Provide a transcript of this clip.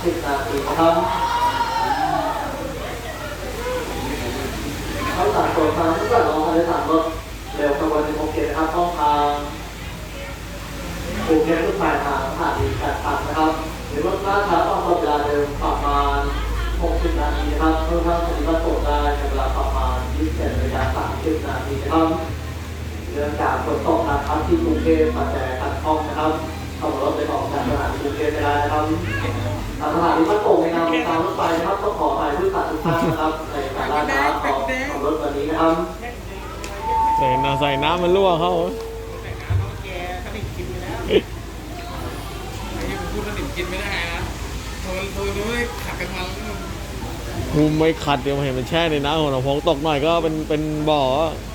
30นาทีครับเขาสั่งตัวทางเพื่อรองผู้โดยสารรถเร็วขบวน167นะครับช่องทางภูเก็ตทุกปลายทางสถานีแปดพันนะครับ หรือรถล่าช้าต้องรถเวลาเดิมประมาณ 60 นาทีนะครับเพื่อทางสถิติประสงค์ได้ในเวลาประมาณ 27นาฬิกา30 นาทีนะครับเนื่องจากฝนตกนักครับที่กรุงเทพปัจจัยขัดข้องนะครับ สถานีพระโป่งในนามของการรถไฟนะครับต้องขออภัยผู้ตัดทุกท่านนะครับในการล่าช้าของขับรถวันนี้นะครับใส่น้ำใส่น้ำมันรั่วเข้าแต่น้ำเขาแกสนิทกินไปแล้วไอ้ที่ผมพูดสนิทกินไม่ได้นะโทรโทรด้วยขับกันมาแล้วคุมไม่ขัดเดี๋ยวเห็นมันแช่ในน้ำของเราพงตกหน่อยก็เป็นเป็นบ่อเ